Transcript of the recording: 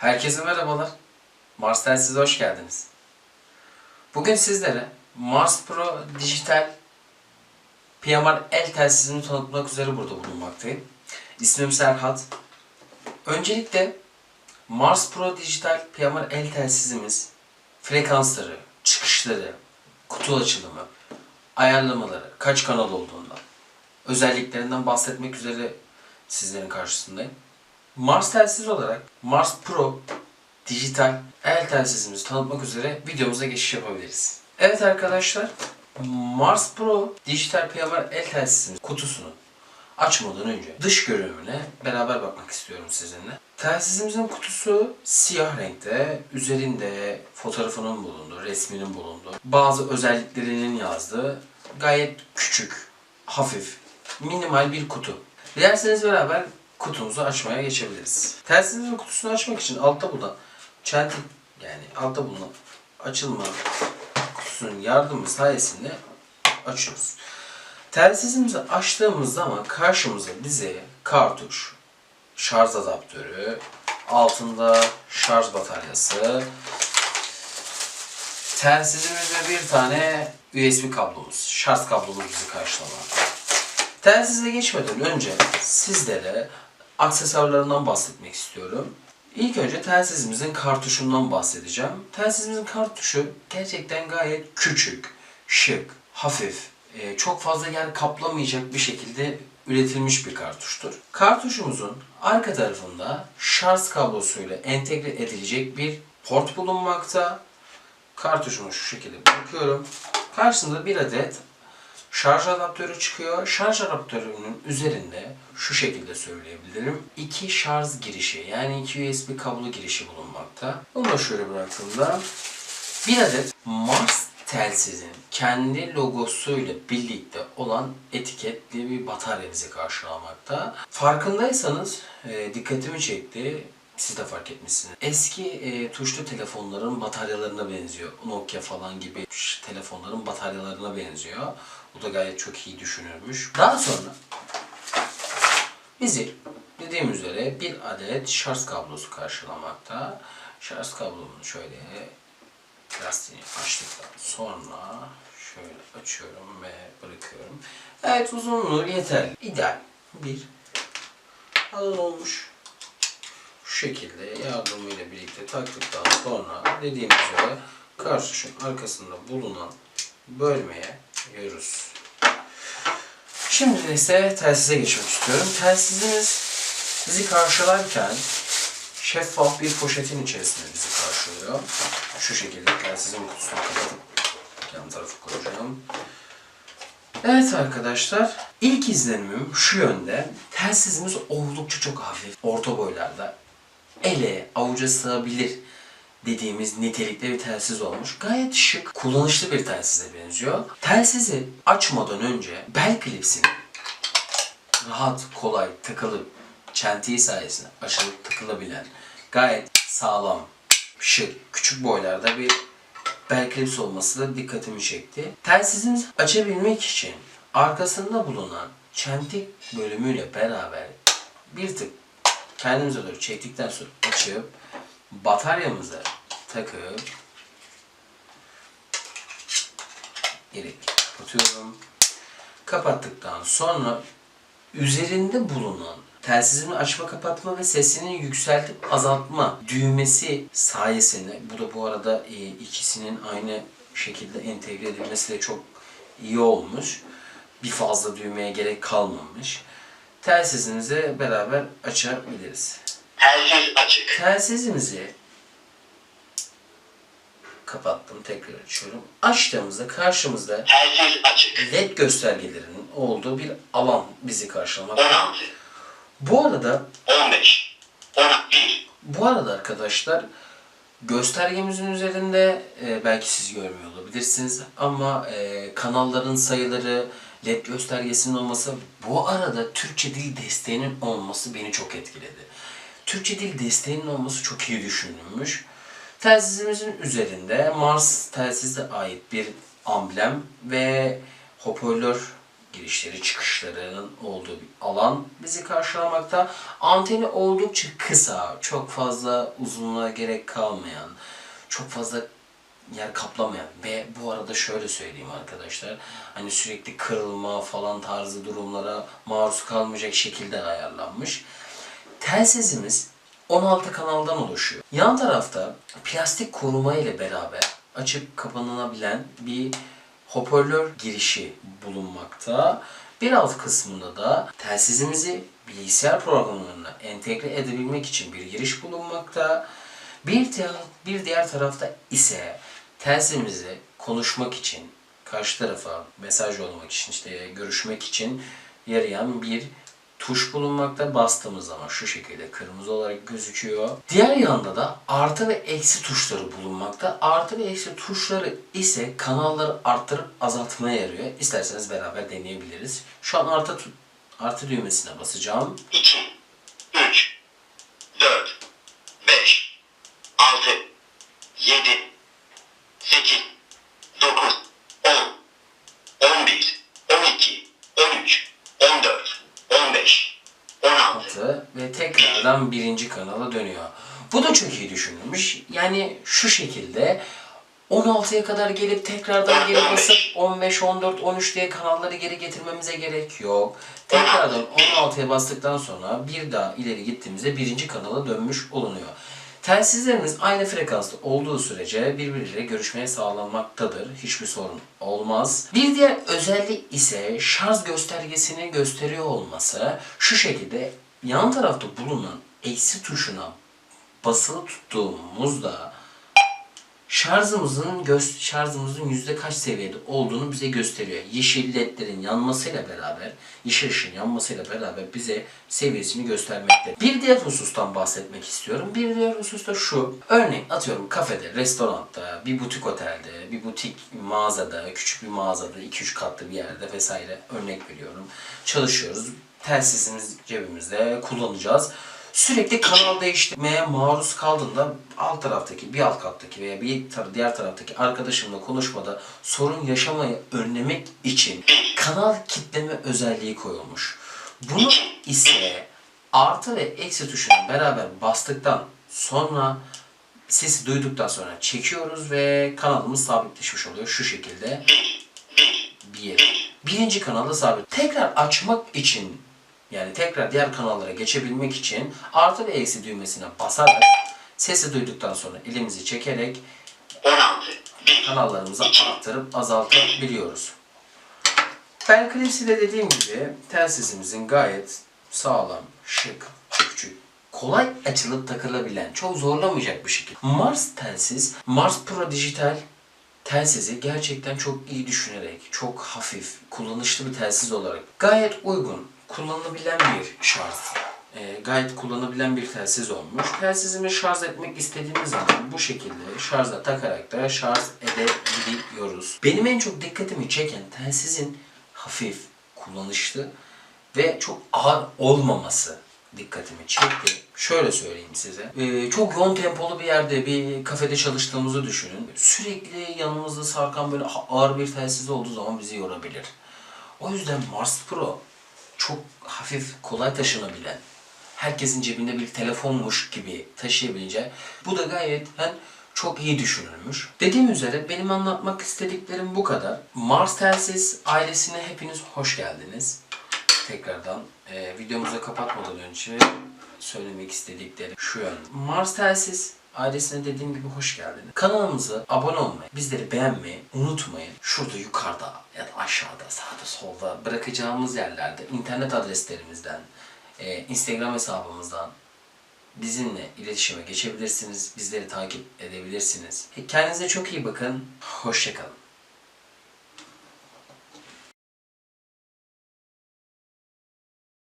Herkese merhabalar. Mars Telsiz'e hoş geldiniz. Bugün sizlere Mars Pro Dijital PMR el telsizini tanıtmak üzere burada bulunmaktayım. İsmim Serhat. Öncelikle Mars Pro Dijital PMR el telsizimiz frekansları, çıkışları, kutu açılımı, ayarlamaları, kaç kanal olduğundan, özelliklerinden bahsetmek üzere sizlerin karşısındayım. Mars telsiz olarak Mars Pro dijital el telsizimizi tanıtmak üzere videomuza geçiş yapabiliriz. Evet arkadaşlar, Mars Pro dijital PMR el telsizimiz kutusunu açmadan önce dış görünümüne beraber bakmak istiyorum sizinle. Telsizimizin kutusu siyah renkte, üzerinde fotoğrafının bulunduğu, resminin bulunduğu, bazı özelliklerinin yazdığı gayet küçük, hafif, minimal bir kutu. Dilerseniz beraber kutumuzu açmaya geçebiliriz. Telsizimizin kutusunu açmak için altta bulunan çentik yani altta bulunan açılma kutusunun yardımı sayesinde açıyoruz. Telsizimizi açtığımız zaman karşımıza bize kartuş, şarj adaptörü, altında şarj bataryası, telsizimiz ve bir tane USB kablomuz, şarj kablomuz bizi karşılamakta. Telsize geçmeden önce sizlere aksesuarlarından bahsetmek istiyorum. İlk önce telsizimizin kartuşundan bahsedeceğim. Telsizimizin kartuşu gerçekten gayet küçük, şık, hafif, e, çok fazla yer kaplamayacak bir şekilde üretilmiş bir kartuştur. Kartuşumuzun arka tarafında şarj kablosuyla entegre edilecek bir port bulunmakta. Kartuşumu şu şekilde bırakıyorum. Karşısında bir adet şarj adaptörü çıkıyor. Şarj adaptörünün üzerinde şu şekilde söyleyebilirim. iki şarj girişi yani iki USB kablo girişi bulunmakta. Bunu da şöyle bıraktığımda bir adet Mars telsizin kendi logosuyla birlikte olan etiketli bir batarya bizi karşılamakta. Farkındaysanız e, dikkatimi çekti. Siz de fark etmişsiniz. Eski e, tuşlu telefonların bataryalarına benziyor. Nokia falan gibi telefonların bataryalarına benziyor. Bu da gayet çok iyi düşünülmüş. Daha sonra bizi dediğim üzere bir adet şarj kablosu karşılamakta. Şarj kablomunu şöyle lastiğini açtıktan sonra şöyle açıyorum ve bırakıyorum. Evet uzunluğu yeterli. İdeal bir alan olmuş. Şu şekilde yardımıyla birlikte taktıktan sonra dediğim üzere kartuşun arkasında bulunan bölmeye yiyoruz. Şimdi ise telsize geçmek istiyorum. Telsizimiz bizi karşılarken şeffaf bir poşetin içerisinde bizi karşılıyor. Şu şekilde telsizin kutusunu kapatıp yan tarafı koyacağım. Evet arkadaşlar, ilk izlenimim şu yönde. Telsizimiz oldukça çok hafif, orta boylarda. Ele, avuca sığabilir dediğimiz nitelikte bir telsiz olmuş. Gayet şık, kullanışlı bir telsize benziyor. Telsizi açmadan önce bel klipsini rahat, kolay, takılıp çentiği sayesinde açılıp takılabilen gayet sağlam, şık, küçük boylarda bir bel klips olması da dikkatimi çekti. Telsizimizi açabilmek için arkasında bulunan çentik bölümüyle beraber bir tık kendimize doğru çektikten sonra açıp bataryamızı takıp gerek kapatıyorum. Kapattıktan sonra üzerinde bulunan telsizini açma kapatma ve sesini yükseltip azaltma düğmesi sayesinde bu da bu arada e, ikisinin aynı şekilde entegre edilmesi de çok iyi olmuş. Bir fazla düğmeye gerek kalmamış. Telsizimizi beraber açabiliriz. Telsiz açık. Telsizimizi kapattım tekrar açıyorum. Açtığımızda karşımızda Telsiz açık. led göstergelerinin olduğu bir alan bizi karşılamakta. 16, Bu arada 15, 11, bu arada arkadaşlar göstergemizin üzerinde e, belki siz görmüyor olabilirsiniz ama e, kanalların sayıları led göstergesinin olması bu arada Türkçe dil desteğinin olması beni çok etkiledi. Türkçe dil desteğinin olması çok iyi düşünülmüş. Telsizimizin üzerinde Mars telsize ait bir amblem ve hoparlör girişleri çıkışlarının olduğu bir alan bizi karşılamakta. Anteni oldukça kısa, çok fazla uzunluğa gerek kalmayan, çok fazla yer kaplamayan ve bu arada şöyle söyleyeyim arkadaşlar hani sürekli kırılma falan tarzı durumlara maruz kalmayacak şekilde ayarlanmış. Telsizimiz 16 kanaldan oluşuyor. Yan tarafta plastik koruma ile beraber açıp kapanılabilen bir hoparlör girişi bulunmakta. Bir alt kısmında da telsizimizi bilgisayar programlarına entegre edebilmek için bir giriş bulunmakta. Bir bir diğer tarafta ise telsizimizi konuşmak için, karşı tarafa mesaj yollamak için, işte görüşmek için yarayan bir tuş bulunmakta. Bastığımız zaman şu şekilde kırmızı olarak gözüküyor. Diğer yanda da artı ve eksi tuşları bulunmakta. Artı ve eksi tuşları ise kanalları arttırıp azaltmaya yarıyor. İsterseniz beraber deneyebiliriz. Şu an artı tu- artı düğmesine basacağım. 2, 3, 4, 5, 6, 7, 8, 9, 10, 11, 12, 13, 14, 15, 16, altı ve tekrardan birinci kanala dönüyor. Bu da çok iyi düşünülmüş. Yani şu şekilde 16'ya kadar gelip tekrardan geri basıp 15, 14, 13 diye kanalları geri getirmemize gerek yok. Tekrardan 16'ya bastıktan sonra bir daha ileri gittiğimizde birinci kanala dönmüş olunuyor. Telsizlerimiz aynı frekansta olduğu sürece birbiriyle görüşmeye sağlanmaktadır. Hiçbir sorun olmaz. Bir diğer özellik ise şarj göstergesini gösteriyor olması. Şu şekilde yan tarafta bulunan eksi tuşuna basılı tuttuğumuzda şarjımızın göz şarjımızın yüzde kaç seviyede olduğunu bize gösteriyor. Yeşil ledlerin yanmasıyla beraber, yeşil ışığın yanmasıyla beraber bize seviyesini göstermekte. Bir diğer husustan bahsetmek istiyorum. Bir diğer husus da şu. Örneğin atıyorum kafede, restoranda, bir butik otelde, bir butik mağazada, küçük bir mağazada, 2-3 katlı bir yerde vesaire örnek veriyorum. Çalışıyoruz. Telsizimiz cebimizde kullanacağız sürekli kanal değiştirmeye maruz kaldığında alt taraftaki, bir alt kattaki veya bir diğer taraftaki arkadaşımla konuşmada sorun yaşamayı önlemek için kanal kitleme özelliği koyulmuş. Bunu ise artı ve eksi tuşuna beraber bastıktan sonra sesi duyduktan sonra çekiyoruz ve kanalımız sabitleşmiş oluyor şu şekilde. 1, 1, Bir. Birinci kanalda sabit. Tekrar açmak için yani tekrar diğer kanallara geçebilmek için artı ve eksi düğmesine basarak sesi duyduktan sonra elimizi çekerek 16, 1, kanallarımızı arttırıp azaltabiliyoruz. Ben Clips'i de dediğim gibi telsizimizin gayet sağlam, şık, küçük, kolay açılıp takılabilen, çok zorlamayacak bir şekilde. Mars telsiz, Mars Pro Dijital telsizi gerçekten çok iyi düşünerek, çok hafif, kullanışlı bir telsiz olarak gayet uygun, kullanılabilen bir şarj. e, gayet kullanabilen bir telsiz olmuş. Telsizimi şarj etmek istediğimiz zaman bu şekilde şarja takarak da şarj edebiliyoruz. Benim en çok dikkatimi çeken telsizin hafif, kullanışlı ve çok ağır olmaması dikkatimi çekti. Şöyle söyleyeyim size. Ee, çok yoğun tempolu bir yerde bir kafede çalıştığımızı düşünün. Sürekli yanımızda sarkan böyle ağır bir telsiz olduğu zaman bizi yorabilir. O yüzden Mars Pro çok hafif, kolay taşınabilen, herkesin cebinde bir telefonmuş gibi taşıyabileceği. Bu da gayet hem çok iyi düşünülmüş. Dediğim üzere benim anlatmak istediklerim bu kadar. Mars Telsiz ailesine hepiniz hoş geldiniz. Tekrardan e, videomuzu kapatmadan önce söylemek istediklerim şu yönde. Mars Telsiz ailesine dediğim gibi hoş geldiniz. Kanalımıza abone olmayı, bizleri beğenmeyi unutmayın. Şurada yukarıda ya da aşağıda, sağda, solda bırakacağımız yerlerde internet adreslerimizden, e, Instagram hesabımızdan bizimle iletişime geçebilirsiniz. Bizleri takip edebilirsiniz. Kendinize çok iyi bakın. Hoşçakalın.